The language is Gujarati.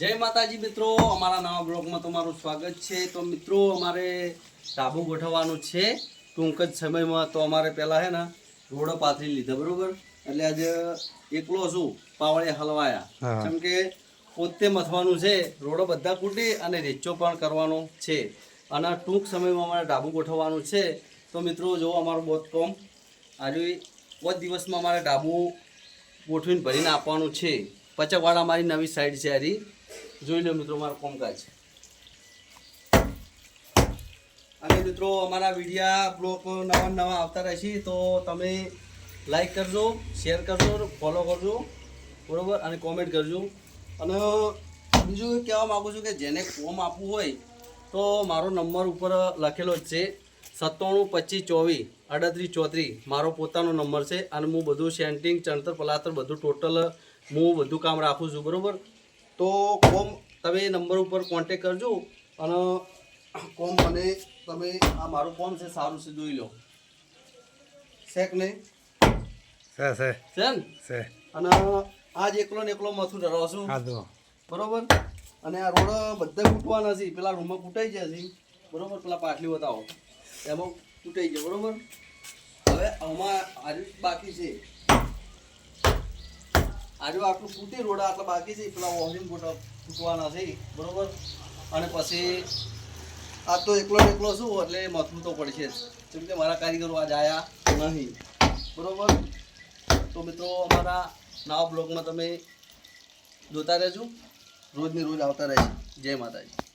જય માતાજી મિત્રો અમારા નવા બ્લોગમાં તમારું સ્વાગત છે. તો મિત્રો અમારે ટાબુ ગોઠવવાનું છે. ટૂંક જ સમયમાં તો અમારે પહેલાં હે ને રોડો પાથરી લીધા બરોબર? એટલે આજે એકલો છું પાવળે હલવાયા. કેમ કે પોતે મથવાનું છે રોડો બધા કૂટી અને રેચો પણ કરવાનો છે. અને ટૂંક સમયમાં અમારે ડાબુ ગોઠવવાનું છે. તો મિત્રો જો અમારું બહુ કોમ આજે બહુ દિવસમાં અમારે ડાબુ ગોઠવીને ભરીને આપવાનું છે. પચકવાડા મારી નવી સાઈડ છે હારી. જોઈ લો મિત્રો, મારું કોમકાજ. અને મિત્રો, અમારા વિડીયા બ્લોગ નવા નવા આવતા રહેશે, તો તમે લાઈક કરજો શેર કરજો ફોલો કરજો, બરાબર? અને કોમેન્ટ કરજો. અને બીજું કહેવા માગું છું કે જેને ફોર્મ આપવું હોય, તો મારો નંબર ઉપર લખેલો જ છે, સત્તાણું પચીસ ચોવીસ અડત્રીસ ચોત્રીસ. મારો પોતાનો નંબર છે, અને હું બધું સેન્ટિંગ ચણતર, પલાતર બધું ટોટલ હું બધું કામ રાખું છું, બરોબર? તો કોમ તમે નંબર ઉપર કોન્ટેક કરજો અને કોમ મને તમે આ મારું કોમ છે સારું છે જોઈ લો. શેક નહીં? છે છે. અને આજ એકલો ને એકલો મથું ડરો છું. બરોબર? અને આ રોડ બધા કૂટવાના છે. પેલા રૂમમાં કૂટાઈ ગયા છે. બરોબર? પેલા પાટલી બતાવો. એમાં કૂટાઈ જાય બરોબર? હવે આમાં આજે બાકી છે. આજુ આટલું કૂટી રોડ આટલા બાકી છે, પેલા ઓહરીમ ગોટા ફૂટવાના છે, બરોબર? અને પછી આ તો એકલો એકલો છું એટલે મથવું તો પડશે કેમ કે મારા કારીગરો આજ આવ્યા નહીં, બરોબર? તો મિત્રો, અમારા નવા બ્લોગમાં તમે જોતા રહેજો. રોજની રોજ આવતા રહેશે જય માતાજી.